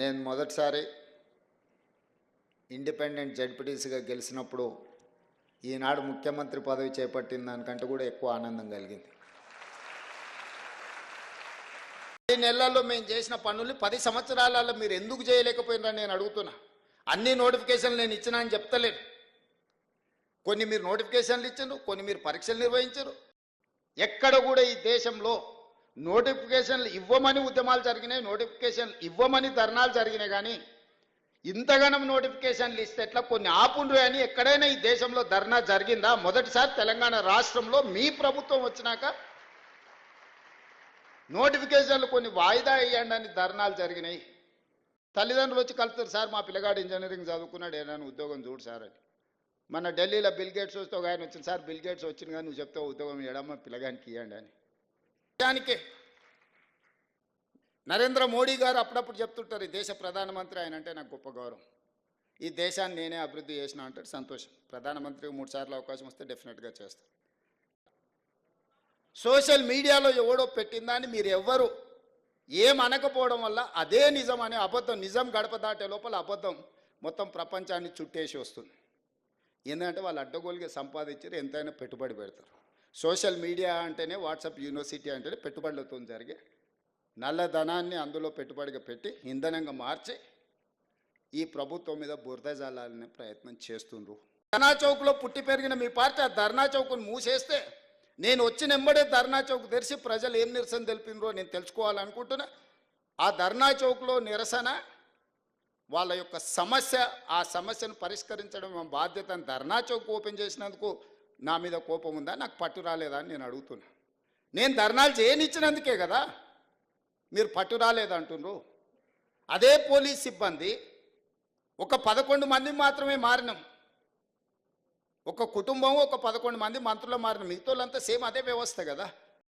నేను మొదటిసారి ఇండిపెండెంట్ జడ్పీటీసీగా గెలిచినప్పుడు ఈనాడు ముఖ్యమంత్రి పదవి చేపట్టిన దానికంటే కూడా ఎక్కువ ఆనందం కలిగింది. ఈ నెలల్లో మేము చేసిన పనులు పది సంవత్సరాలలో మీరు ఎందుకు చేయలేకపోయినారని నేను అడుగుతున్నా. అన్ని నోటిఫికేషన్లు నేను ఇచ్చినా అని చెప్తలేను. కొన్ని మీరు నోటిఫికేషన్లు ఇచ్చారు కొన్ని మీరు పరీక్షలు నిర్వహించరు. ఎక్కడ కూడా ఈ దేశంలో నోటిఫికేషన్లు ఇవ్వమని ఉద్యమాలు జరిగినాయి నోటిఫికేషన్లు ఇవ్వమని ధర్నాలు జరిగినాయి కానీ ఇంతగానం నోటిఫికేషన్లు ఇస్తే ఎట్లా? కొన్ని ఆపుండ్రు అని ఎక్కడైనా ఈ దేశంలో ధర్నా జరిగిందా? మొదటిసారి తెలంగాణ రాష్ట్రంలో మీ ప్రభుత్వం వచ్చినాక నోటిఫికేషన్లు కొన్ని వాయిదా వేయండి అని ధర్నాలు జరిగినాయి. తల్లిదండ్రులు వచ్చి కలుస్తారు సార్ మా పిల్లగాడు ఇంజనీరింగ్ చదువుకున్నాడు ఏదైనా ఉద్యోగం చూడు సార్ అని. మన ఢిల్లీలో బిల్గేట్స్ వస్తే ఒక ఆయన వచ్చింది సార్ బిల్గేట్స్ వచ్చింది కానీ నువ్వు చెప్తే ఉద్యోగం ఇవ్వడమ్మా పిల్లగానికి ఇవ్వండి అని. దానికే నరేంద్ర మోడీ గారు అప్పుడప్పుడు చెప్తుంటారు ఈ దేశ ప్రధానమంత్రి ఆయన అంటే నాకు గొప్ప గౌరవం. ఈ దేశాన్ని నేనే అభివృద్ధి చేసిన అంటే సంతోషం. ప్రధానమంత్రికి మూడు సార్లు అవకాశం వస్తే డెఫినెట్గా చేస్తారు. సోషల్ మీడియాలో ఎవడో పెట్టిందని మీరు ఎవ్వరు ఏం అనకపోవడం వల్ల అదే నిజం అనే అబద్ధం నిజం గడప దాటే లోపల అబద్ధం మొత్తం ప్రపంచాన్ని చుట్టేసి వస్తుంది. ఎందుకంటే వాళ్ళు అడ్డగోలుగా సంపాదించారు ఎంతైనా పెట్టుబడి పెడతారు. సోషల్ మీడియా అంటేనే వాట్సాప్ యూనివర్సిటీ అంటేనే పెట్టుబడులతో జరిగే నల్లధనాన్ని అందులో పెట్టుబడిగా పెట్టి ఇంధనంగా మార్చి ఈ ప్రభుత్వం మీద బురద జల్లాలనే ప్రయత్నం చేస్తుండ్రు. ధర్నా చౌక్లో పుట్టి పెరిగిన మీ పార్టీ ఆ ధర్నా చౌక్ను మూసేస్తే నేను వచ్చిన ఎంబడే ధర్నా చౌక్ తెరిచి ప్రజలు ఏం నిరసన తెలిపినరో నేను తెలుసుకోవాలనుకుంటున్నా. ఆ ధర్నా చౌక్లో నిరసన వాళ్ళ యొక్క సమస్య ఆ సమస్యను పరిష్కరించడం మా బాధ్యత ధర్నా చౌక్ ఓపెన్ చేసినందుకు నా మీద కోపం ఉందా? నాకు పట్టు రాలేదా అని నేను అడుగుతున్నా. నేను ధర్నాలు చేయనిచ్చినందుకే కదా మీరు పట్టు రాలేదంటుండ్రు అదే పోలీస్ సిబ్బంది ఒక పదకొండు మంది మాత్రమే మారినాం. ఒక కుటుంబం ఒక పదకొండు మంది మంత్రులు మారిన. మిగతా సేమ్ అదే వ్యవస్థ కదా.